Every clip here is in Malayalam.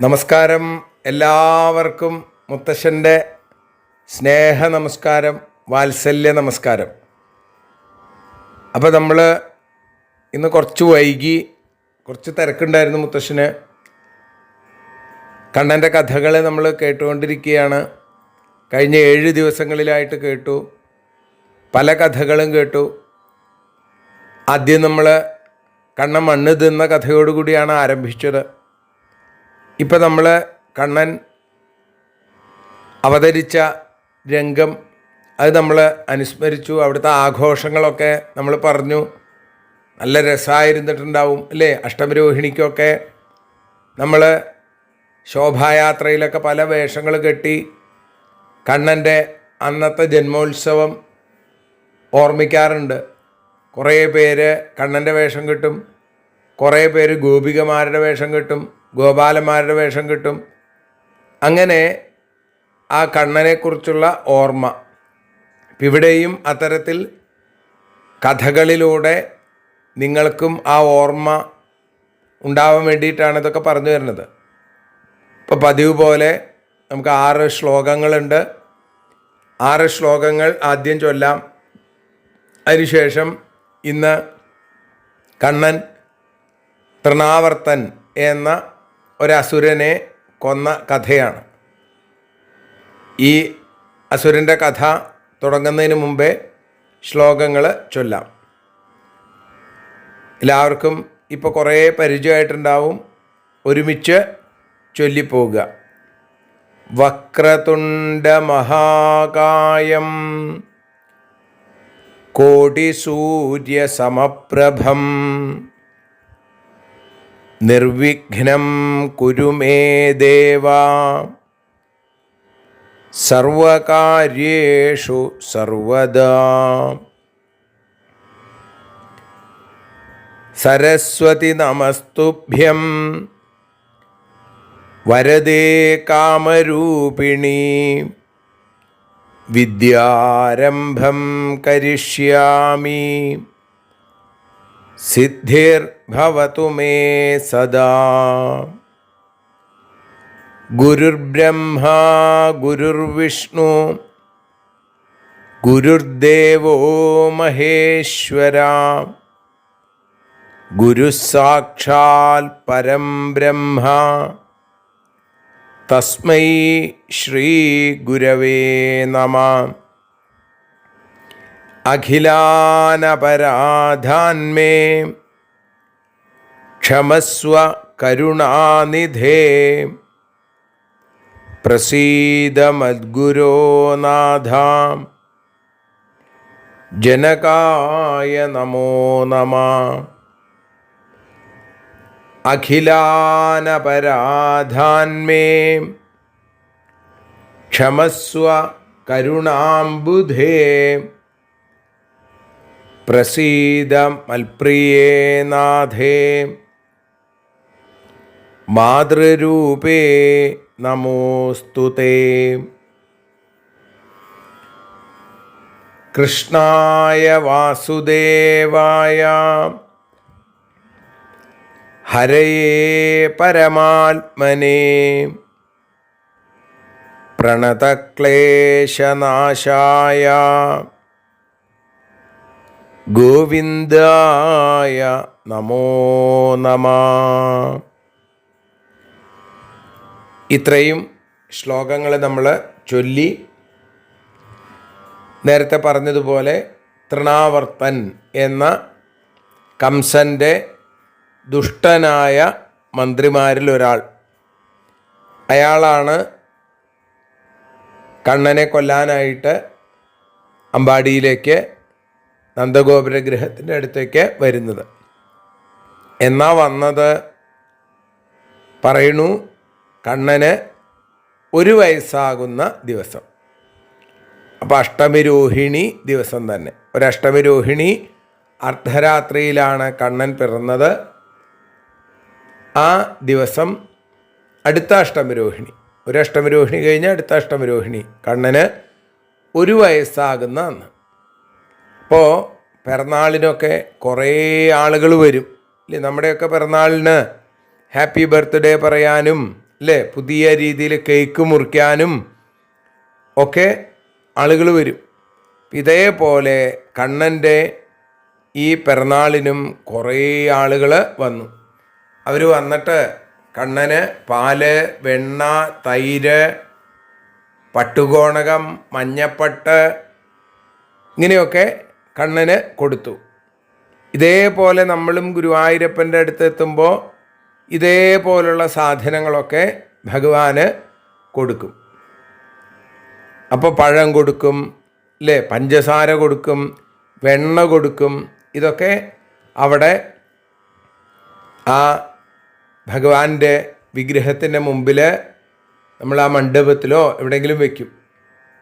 നമസ്കാരം എല്ലാവർക്കും മുത്തശ്ശന്റെ സ്നേഹ നമസ്കാരം വാത്സല്യ നമസ്കാരം. അപ്പോൾ നമ്മൾ ഇന്ന് കുറച്ച് വൈകി കുറച്ച് തിരക്കുണ്ടായിരുന്നു മുത്തശ്ശന്. കണ്ണന്റെ കഥകൾ നമ്മൾ കേട്ടുകൊണ്ടിരിക്കുകയാണ്. കഴിഞ്ഞ ഏഴ് ദിവസങ്ങളിലായിട്ട് കേട്ടു. പല കഥകളും കേട്ടു. ആദ്യം നമ്മൾ കണ്ണൻ മണ്ണ് തിന്ന കഥയോടുകൂടിയാണ് ആരംഭിച്ചത്. ഇപ്പം നമ്മൾ കണ്ണൻ അവതരിച്ച രംഗം അത് നമ്മൾ അനുസ്മരിച്ചു. അവിടുത്തെ ആഘോഷങ്ങളൊക്കെ നമ്മൾ പറഞ്ഞു. നല്ല രസമായിരുന്നിട്ടുണ്ടാവും അല്ലേ? അഷ്ടമരോഹിണിക്കൊക്കെ നമ്മൾ ശോഭായാത്രയിലൊക്കെ പല വേഷങ്ങൾ കെട്ടി കണ്ണന്റെ അന്നത്തെ ജന്മോത്സവം ഓർമ്മിക്കാറുണ്ട്. കുറേ പേര് കണ്ണന്റെ വേഷം കിട്ടും കുറേ പേര് ഗോപികമാരുടെ വേഷം കിട്ടും. ഗോപാലന്മാരുടെ വേഷം കിട്ടും. അങ്ങനെ ആ കണ്ണനെക്കുറിച്ചുള്ള ഓർമ്മ ഇവിടെയും അത്തരത്തിൽ കഥകളിലൂടെ നിങ്ങൾക്കും ആ ഓർമ്മ ഉണ്ടാവാൻ വേണ്ടിയിട്ടാണ് ഇതൊക്കെ പറഞ്ഞു വരുന്നത്. ഇപ്പോൾ പതിവ് പോലെ നമുക്ക് ആറ് ശ്ലോകങ്ങളുണ്ട്. ആറ് ശ്ലോകങ്ങൾ ആദ്യം ചൊല്ലാം. അതിനുശേഷം ഇന്ന് കണ്ണൻ തൃണാവർത്തൻ എന്ന ഒരസുരനെ കൊന്ന കഥയാണ്. ഈ അസുരന്റെ കഥ തുടങ്ങുന്നതിന് മുമ്പേ ശ്ലോകങ്ങൾ ചൊല്ലാം. എല്ലാവർക്കും ഇപ്പോൾ കുറേ പരിചയമായിട്ടുണ്ടാവും. ഒരുമിച്ച് ചൊല്ലിപ്പോവുക. വക്രതുണ്ട മഹാകായം കോടിസൂര്യസമപ്രഭം. നിർവിഘ്നം കുരുമേ ദേവ. സർവകാര്യേഷു സർവദാ. സരസ്വതി നമസ്തുഭ്യം. വരദേ കാമരൂപിണി. വിദ്യാരംഭം കരിഷ്യാമി. സിദ്ധിർഭവതു മേ സദാ ഗുരുർബ്രഹ്മ ഗുരുർവിഷ്ണു ഗുരുർദേവോ മഹേശ്വര ഗുരുസാക്ഷാൽ പരം ബ്രഹ്മ തസ്മൈ ശ്രീ ഗുരവേ നമ അഖിലാനപരാധാന്മേ ക്ഷമസ്വ കരുണാനിധേ. പ്രസീദ മദ്ഗുരോ നാഥ. ജനകായ നമോ നമ. അഖിലാനപരാധാന്മേ. ക്ഷമസ്വ കരുണാംബുധേ. പ്രസീദ മൽപ്രിയേ നാഥേ. മാതൃരൂപേ നമോസ്തു തേ. കൃഷ്ണായ വാസുദേവായ ഹരയേ പരമാത്മനെ. പ്രണതക്ലേശനാശായ ഗോവിന്ദായ നമോ നമ. ഇത്രയും ശ്ലോകങ്ങൾ നമ്മൾ ചൊല്ലി നേരത്തെ പറഞ്ഞതുപോലെ തൃണാവർത്തൻ എന്ന കംസന്റെ ദുഷ്ടനായ മന്ത്രിമാരിൽ ഒരാൾ. അയാളാണ് കണ്ണനെ കൊല്ലാനായിട്ട് അമ്പാടിയിലേക്ക് നന്ദഗോപുര ഗൃഹത്തിന്റെ അടുത്തേക്ക് വരുന്നത്. എന്നാ വന്നത്? പറയണു. കണ്ണന് ഒരു വയസ്സാകുന്ന ദിവസം. അപ്പോൾ അഷ്ടമിരോഹിണി ദിവസം തന്നെ. ഒരു അഷ്ടമിരോഹിണി അർദ്ധരാത്രിയിലാണ് കണ്ണൻ പിറന്നത്. ആ ദിവസം അടുത്ത അഷ്ടമിരോഹിണി ഒരു അഷ്ടമിരോഹിണി കഴിഞ്ഞ് അടുത്ത അഷ്ടമിരോഹിണി കണ്ണന് ഒരു വയസ്സാകുന്ന അന്ന്. അപ്പോൾ പിറന്നാളിനൊക്കെ കുറേ ആളുകൾ വരും. ഇല്ലേ നമ്മുടെയൊക്കെ പിറന്നാളിന് ഹാപ്പി ബർത്ത്ഡേ പറയാനും അല്ലേ പുതിയ രീതിയിൽ കേക്ക് മുറിക്കാനും ഒക്കെ ആളുകൾ വരും. ഇതേപോലെ കണ്ണന്റെ ഈ പിറന്നാളിനും കുറേ ആളുകൾ വന്നു. അവർ വന്നിട്ട് കണ്ണന് പാൽ വെണ്ണ തൈര് പട്ടുകോണകം മഞ്ഞപ്പട്ട് ഇങ്ങനെയൊക്കെ കണ്ണന് കൊടുത്തു. ഇതേപോലെ നമ്മളും ഗുരുവായൂരപ്പന്റെ അടുത്ത് എത്തുമ്പോൾ ഇതേപോലുള്ള സാധനങ്ങളൊക്കെ ഭഗവാന് കൊടുക്കും. അപ്പോൾ പഴം കൊടുക്കും അല്ലേ പഞ്ചസാര കൊടുക്കും വെണ്ണ കൊടുക്കും ഇതൊക്കെ അവിടെ ആ ഭഗവാന്റെ വിഗ്രഹത്തിന്റെ മുമ്പിൽ നമ്മൾ ആ മണ്ഡപത്തിലോ എവിടെയെങ്കിലും വയ്ക്കും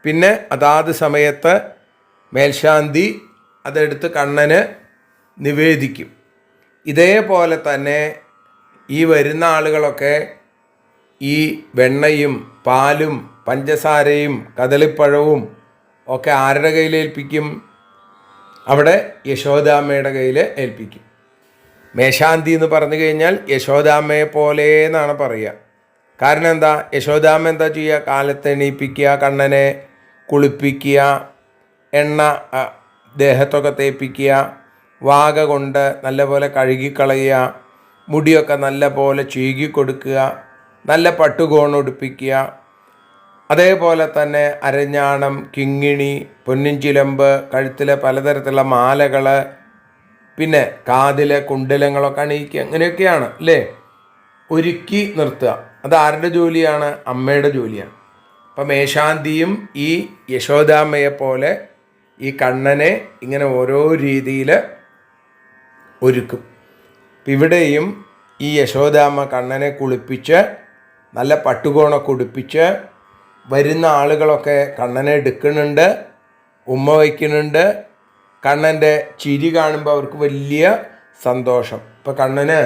പിന്നെ അതാത് സമയത്ത് മേൽശാന്തി അതെടുത്ത് കണ്ണന് നിവേദിക്കും. ഇതേപോലെ തന്നെ ഈ വരുന്ന ആളുകളൊക്കെ ഈ വെണ്ണയും പാലും പഞ്ചസാരയും കദളിപ്പഴവും ഒക്കെ ആരുടെ കയ്യിൽ ഏൽപ്പിക്കും? അവിടെ യശോദാമ്മയുടെ കയ്യിൽ ഏൽപ്പിക്കും. മേശാന്തി എന്ന് പറഞ്ഞു കഴിഞ്ഞാൽ യശോദാമ്മയെ പോലെ എന്നാണ് പറയുക. കാരണം എന്താ? യശോദാമ്മ എന്താ ചെയ്യുക? കാലത്ത് എണീപ്പിക്കുക കണ്ണനെ കുളിപ്പിക്കുക എണ്ണ ദേഹത്തൊക്കെ തേപ്പിക്കുക വാക കൊണ്ട് നല്ലപോലെ കഴുകിക്കളയുക മുടിയൊക്കെ നല്ല പോലെ ചീകി കൊടുക്കുക നല്ല പട്ടുകോൺ ഉടുപ്പിക്കുക അതേപോലെ തന്നെ അരഞ്ഞാണം കിങ്ങിണി പൊന്നിൻ ചിലമ്പ് കഴുത്തിലെ പലതരത്തിലുള്ള മാലകൾ പിന്നെ കാതിലെ കുണ്ടലങ്ങളൊക്കെ അണിയിക്കുക അങ്ങനെയൊക്കെയാണ് അല്ലേ? ഒരുക്കി നിർത്തുക. അത് ആരുടെ ജോലിയാണ്? അമ്മയുടെ ജോലിയാണ്. അപ്പം മേശാന്തിയും ഈ യശോദാമ്മയെ പോലെ ഈ കണ്ണനെ ഇങ്ങനെ ഓരോ രീതിയിൽ ഒരുക്കും. ഇവിടെയും ഈ യശോദാമ്മ കണ്ണനെ കുളിപ്പിച്ച് നല്ല പട്ടുകോണൊക്കെ ഉടുപ്പിച്ച് വരുന്ന ആളുകളൊക്കെ കണ്ണനെ എടുക്കുന്നുണ്ട് ഉമ്മ വയ്ക്കുന്നുണ്ട്. കണ്ണന്റെ ചിരി കാണുമ്പോൾ അവർക്ക് വലിയ സന്തോഷം. ഇപ്പം കണ്ണന്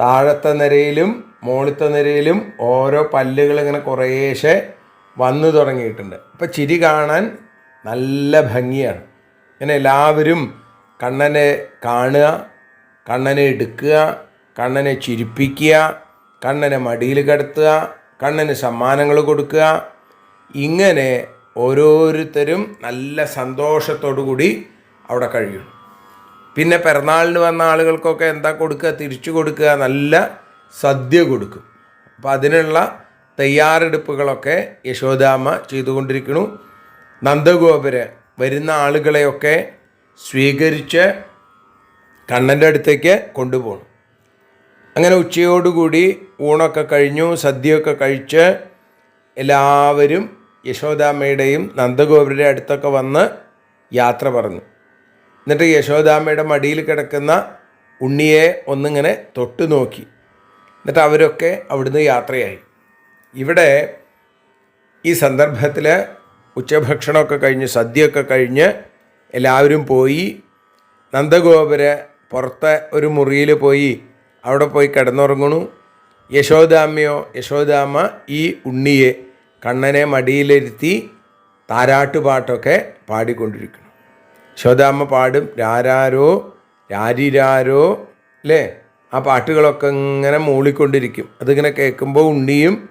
താഴത്തെ നിരയിലും മുകളിലത്തെ നിരയിലും ഓരോ പല്ലുകൾ ഇങ്ങനെ കുറേശ്ശെ വന്നു തുടങ്ങിയിട്ടുണ്ട്. അപ്പം ചിരി കാണാൻ നല്ല ഭംഗിയാണ്. ഇങ്ങനെ എല്ലാവരും കണ്ണനെ കാണുക കണ്ണനെ എടുക്കുക കണ്ണനെ ചിരിപ്പിക്കുക കണ്ണനെ മടിയിൽ കിടത്തുക കണ്ണന് സമ്മാനങ്ങൾ കൊടുക്കുക. ഇങ്ങനെ ഓരോരുത്തരും നല്ല സന്തോഷത്തോടു കൂടി അവിടെ കഴിയും. പിന്നെ പിറന്നാളിന് വന്ന ആളുകൾക്കൊക്കെ എന്താ കൊടുക്കുക? തിരിച്ചു കൊടുക്കുക നല്ല സദ്യ കൊടുക്കും. അപ്പം അതിനുള്ള തയ്യാറെടുപ്പുകളൊക്കെ യശോദാമ്മ ചെയ്തുകൊണ്ടിരിക്കുന്നു. നന്ദഗോപുര വരുന്ന ആളുകളെയൊക്കെ സ്വീകരിച്ച് കണ്ണന്റെ അടുത്തേക്ക് കൊണ്ടുപോകണം. അങ്ങനെ ഉച്ചയോടുകൂടി ഊണൊക്കെ കഴിഞ്ഞു സദ്യയൊക്കെ കഴിച്ച് എല്ലാവരും യശോദാമ്മയുടെയും നന്ദഗോപുരുടെ അടുത്തൊക്കെ വന്ന് യാത്ര പറഞ്ഞു. എന്നിട്ട് യശോദാമ്മയുടെ മടിയിൽ കിടക്കുന്ന ഉണ്ണിയെ ഒന്നിങ്ങനെ തൊട്ട് നോക്കി. എന്നിട്ട് അവരൊക്കെ അവിടുന്ന് യാത്രയായി. ഇവിടെ ഈ സന്ദർഭത്തിൽ ഉച്ചഭക്ഷണമൊക്കെ കഴിഞ്ഞ് സദ്യയൊക്കെ കഴിഞ്ഞ് എല്ലാവരും പോയി. നന്ദഗോപുര പുറത്തെ ഒരു മുറിയിൽ പോയി അവിടെ പോയി കിടന്നുറങ്ങണു യശോദാമ്മയോ യശോദാമ്മ ഈ ഉണ്ണിയെ കണ്ണനെ മടിയിലിരുത്തി താരാട്ടുപാട്ടൊക്കെ പാടിക്കൊണ്ടിരിക്കുന്നു. യശോദാമ്മ പാടും രാരാരോ രാരിരാരോ അല്ലേ ആ പാട്ടുകളൊക്കെ ഇങ്ങനെ മൂളിക്കൊണ്ടിരിക്കും. അതിങ്ങനെ കേൾക്കുമ്പോൾ ഉണ്ണിയും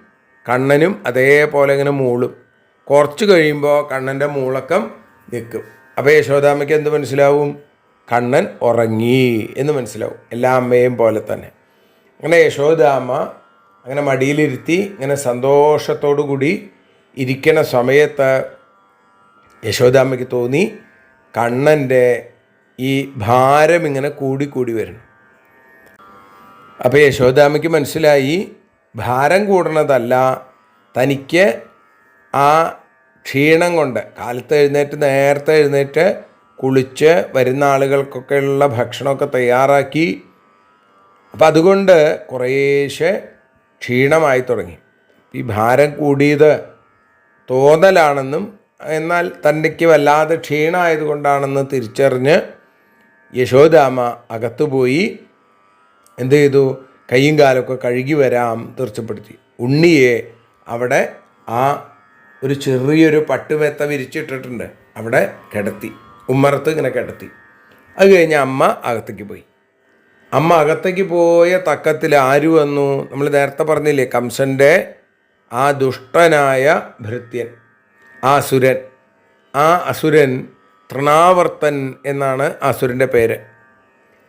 കണ്ണനും അതേപോലെ ഇങ്ങനെ മൂളും. കുറച്ച് കഴിയുമ്പോൾ കണ്ണന്റെ മൂളക്കം നിൽക്കും. അപ്പോൾ യശോദാമ്മയ്ക്ക് എന്ത് മനസ്സിലാവും? കണ്ണൻ ഉറങ്ങി എന്ന് മനസ്സിലാവും. എല്ലാ അമ്മയും പോലെ തന്നെ. അങ്ങനെ യശോദാമ്മ അങ്ങനെ മടിയിലിരുത്തി ഇങ്ങനെ സന്തോഷത്തോടു കൂടി ഇരിക്കണ സമയത്ത് യശോദാമ്മയ്ക്ക് തോന്നി കണ്ണന്റെ ഈ ഭാരം ഇങ്ങനെ കൂടിക്കൂടി വരുന്നു. അപ്പോൾ യശോദാമ്മയ്ക്ക് മനസ്സിലായി ഭാരം കൂടണതല്ല തനിക്ക് ആ ക്ഷീണം കൊണ്ട് കാലത്ത് എഴുന്നേറ്റ് നേരത്തെ എഴുന്നേറ്റ് കുളിച്ച് വരുന്ന ആളുകൾക്കൊക്കെയുള്ള ഭക്ഷണമൊക്കെ തയ്യാറാക്കി. അപ്പം അതുകൊണ്ട് കുറേശ്ശെ ക്ഷീണമായി തുടങ്ങി. ഈ ഭാരം കൂടിയത് തോന്നലാണെന്നും എന്നാൽ തന്റെക്ക് വല്ലാതെ ക്ഷീണമായതുകൊണ്ടാണെന്ന് തിരിച്ചറിഞ്ഞ് യശോദാമ അകത്തുപോയി. എന്ത് ചെയ്തു? കൈയും കാലൊക്കെ കഴുകി വരാം തീർച്ചപ്പെടുത്തി. ഉണ്ണിയെ അവിടെ ആ ഒരു ചെറിയൊരു പട്ടുമെത്ത വിരിച്ചിട്ടിട്ടുണ്ട്. അവിടെ കിടത്തി. ഉമ്മറത്ത് ഇങ്ങനെ കിടത്തി. അത് കഴിഞ്ഞ് അമ്മ അകത്തേക്ക് പോയി. അമ്മ അകത്തേക്ക് പോയ തക്കത്തിൽ ആര് വന്നു? നമ്മൾ നേരത്തെ പറഞ്ഞില്ലേ കംസന്റെ ആ ദുഷ്ടനായ ഭൃത്യൻ ആ അസുരൻ. ആ അസുരൻ തൃണാവർത്തൻ എന്നാണ് അസുരന്റെ പേര്.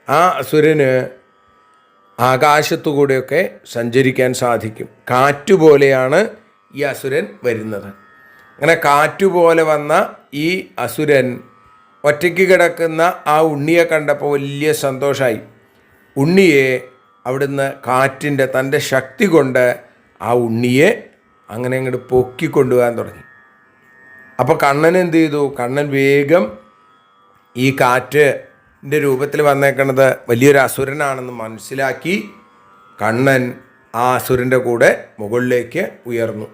ആ അസുരന് ആകാശത്തുകൂടെയൊക്കെ സഞ്ചരിക്കാൻ സാധിക്കും. കാറ്റുപോലെയാണ് ഈ അസുരൻ വരുന്നത്. അങ്ങനെ കാറ്റുപോലെ വന്ന ഈ അസുരൻ ഒറ്റയ്ക്ക് കിടക്കുന്ന ആ ഉണ്ണിയെ കണ്ടപ്പോൾ വലിയ സന്തോഷമായി ഉണ്ണിയെ അവിടുന്ന് കാറ്റിന്റെ തന്റെ ശക്തി കൊണ്ട് ആ ഉണ്ണിയെ അങ്ങനെ അങ്ങോട്ട് പൊക്കിക്കൊണ്ടുപോകാൻ തുടങ്ങി. അപ്പോൾ കണ്ണൻ എന്ത് ചെയ്തു? കണ്ണൻ വേഗം ഈ കാറ്റിന്റെ രൂപത്തിൽ വന്നേക്കണത് വലിയൊരു അസുരനാണെന്ന് മനസ്സിലാക്കി കണ്ണൻ ആ അസുരന്റെ കൂടെ മുകളിലേക്ക് ഉയർന്നു.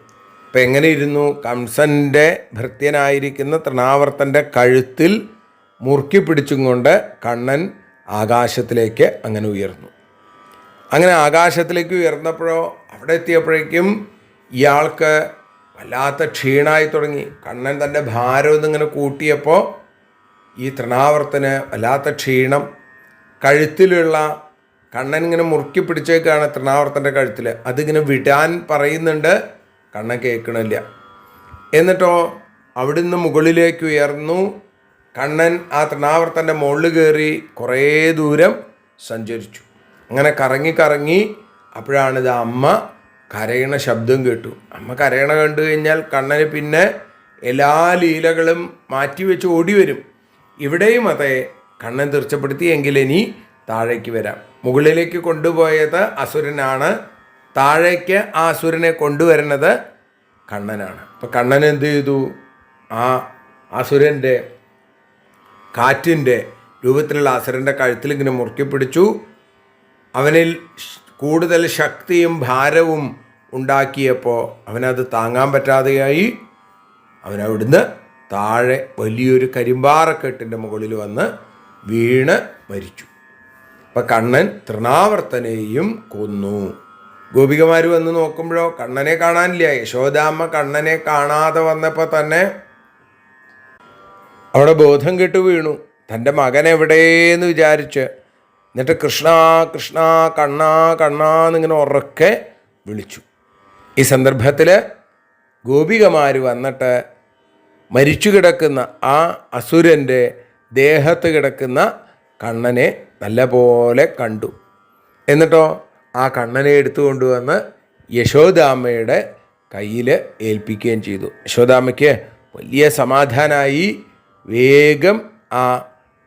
അപ്പം എങ്ങനെ ഇരുന്നു? കംസന്റെ ഭൃത്യനായിരിക്കുന്ന തൃണാവർത്തന്റെ കഴുത്തിൽ മുറുക്കി പിടിച്ചും കൊണ്ട് കണ്ണൻ ആകാശത്തിലേക്ക് അങ്ങനെ ഉയർന്നു. അങ്ങനെ ആകാശത്തിലേക്ക് ഉയർന്നപ്പോഴോ അവിടെ എത്തിയപ്പോഴേക്കും ഇയാൾക്ക് വല്ലാത്ത ക്ഷീണമായി തുടങ്ങി. കണ്ണൻ തന്റെ ഭാരം ഒന്നിങ്ങനെ കൂട്ടിയപ്പോൾ ഈ തൃണാവർത്തന് വല്ലാത്ത ക്ഷീണം. കഴുത്തിലുള്ള കണ്ണൻ ഇങ്ങനെ മുറുക്കി പിടിച്ചേക്കാണ് തൃണാവർത്തന്റെ കഴുത്തിൽ. അതിങ്ങനെ വിടാൻ പറയുന്നുണ്ട്. കണ്ണൻ കേൾക്കണില്ല. എന്നിട്ടോ അവിടുന്ന് മുകളിലേക്ക് ഉയർന്നു. കണ്ണൻ ആ തൃണാവർത്തന്റെ മുകളിൽ കയറി കുറേ ദൂരം സഞ്ചരിച്ചു. അങ്ങനെ കറങ്ങി കറങ്ങി അപ്പോഴാണിത് അമ്മ കരയണ ശബ്ദം കേട്ടു. അമ്മ കരയണ കണ്ടു കഴിഞ്ഞാൽ കണ്ണന് പിന്നെ എല്ലാ ലീലകളും മാറ്റിവെച്ച് ഓടി വരും. ഇവിടെയും അതെ കണ്ണൻ തീർച്ചപ്പെടുത്തി എങ്കിൽ ഇനി താഴേക്ക് വരാം. മുകളിലേക്ക് കൊണ്ടുപോയത് അസുരനാണ്. താഴേക്ക് ആ അസുരനെ കൊണ്ടുവരുന്നത് കണ്ണനാണ്. അപ്പം കണ്ണൻ എന്ത് ചെയ്തു? ആ അസുരന്റെ കാറ്റിന്റെ രൂപത്തിലുള്ള അസുരന്റെ കഴുത്തിൽ ഇങ്ങനെ മുറുക്കി പിടിച്ചു. അവനിൽ കൂടുതൽ ശക്തിയും ഭാരവും ഉണ്ടാക്കിയപ്പോൾ അവനത് താങ്ങാൻ പറ്റാതെയായി. അവനവിടുന്ന് താഴെ വലിയൊരു കരിമ്പാറക്കെട്ടിന്റെ മുകളിൽ വന്ന് വീണ് മരിച്ചു. അപ്പം കണ്ണൻ തൃണാവർത്തനെയും കൊന്നു. ഗോപികമാർ വന്ന് നോക്കുമ്പോഴോ കണ്ണനെ കാണാനില്ല. യശോദാമ്മ കണ്ണനെ കാണാതെ വന്നപ്പോൾ തന്നെ അവിടെ ബോധം കെട്ടു വീണു. തന്റെ മകൻ എവിടെയെന്ന് വിചാരിച്ച് എന്നിട്ട് കൃഷ്ണ കൃഷ്ണ കണ്ണ കണ്ണ എന്നിങ്ങനെ ഉറക്കെ വിളിച്ചു. ഈ സന്ദർഭത്തിൽ ഗോപികമാർ വന്നിട്ട് മരിച്ചു കിടക്കുന്ന ആ അസുരന്റെ ദേഹത്ത് കിടക്കുന്ന കണ്ണനെ നല്ലപോലെ കണ്ടു. എന്നിട്ടോ ആ കണ്ണനെ എടുത്തു കൊണ്ടുവന്ന് യശോദാമ്മയുടെ കയ്യിൽ ഏൽപ്പിക്കുകയും ചെയ്തു. യശോദാമ്മയ്ക്ക് വലിയ സമാധാനമായി വേഗം ആ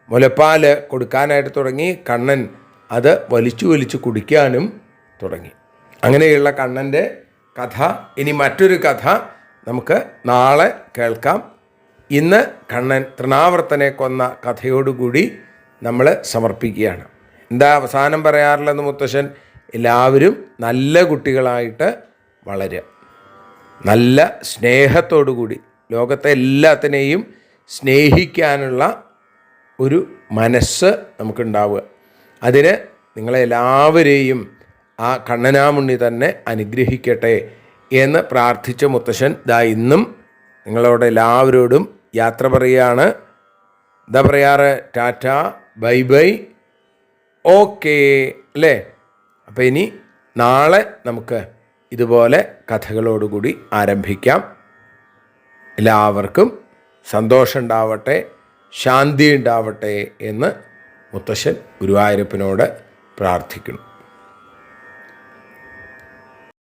മുലപ്പാൽ കൊടുക്കാനായിട്ട് തുടങ്ങി. കണ്ണൻ അത് വലിച്ചു വലിച്ചു കുടിക്കാനും തുടങ്ങി. അങ്ങനെയുള്ള കണ്ണന്റെ കഥ. ഇനി മറ്റൊരു കഥ നമുക്ക് നാളെ കേൾക്കാം. ഇന്ന് കണ്ണൻ തൃണാവർത്തനെ കൊന്ന കഥയോടുകൂടി നമ്മൾ സമർപ്പിക്കുകയാണ്. എന്താ അവസാനം പറയാറുള്ളത് മുത്തശ്ശൻ? എല്ലാവരും നല്ല കുട്ടികളായിട്ട് വളരുക. നല്ല സ്നേഹത്തോടു കൂടി ലോകത്തെ എല്ലാത്തിനെയും സ്നേഹിക്കാനുള്ള ഒരു മനസ്സ് നമുക്കുണ്ടാവുക. അതിന് നിങ്ങളെല്ലാവരെയും ആ കണ്ണനാമുണ്ണി തന്നെ അനുഗ്രഹിക്കട്ടെ എന്ന് പ്രാർത്ഥിച്ച മുത്തശ്ശൻ ദാ ഇന്നും നിങ്ങളോട് എല്ലാവരോടും യാത്ര പറയുകയാണ്. എന്താ പറയാറ് ടാറ്റ ബൈ ബൈ ഓക്കേ അല്ലേ? അപ്പോൾ ഇനി നാളെ നമുക്ക് ഇതുപോലെ കഥകളോടുകൂടി ആരംഭിക്കാം. എല്ലാവർക്കും സന്തോഷം ഉണ്ടാവട്ടെ ശാന്തി ഉണ്ടാവട്ടെ എന്ന് മുത്തശ്ശൻ ഗുരുവായൂരപ്പനോട് പ്രാർത്ഥിക്കുന്നു.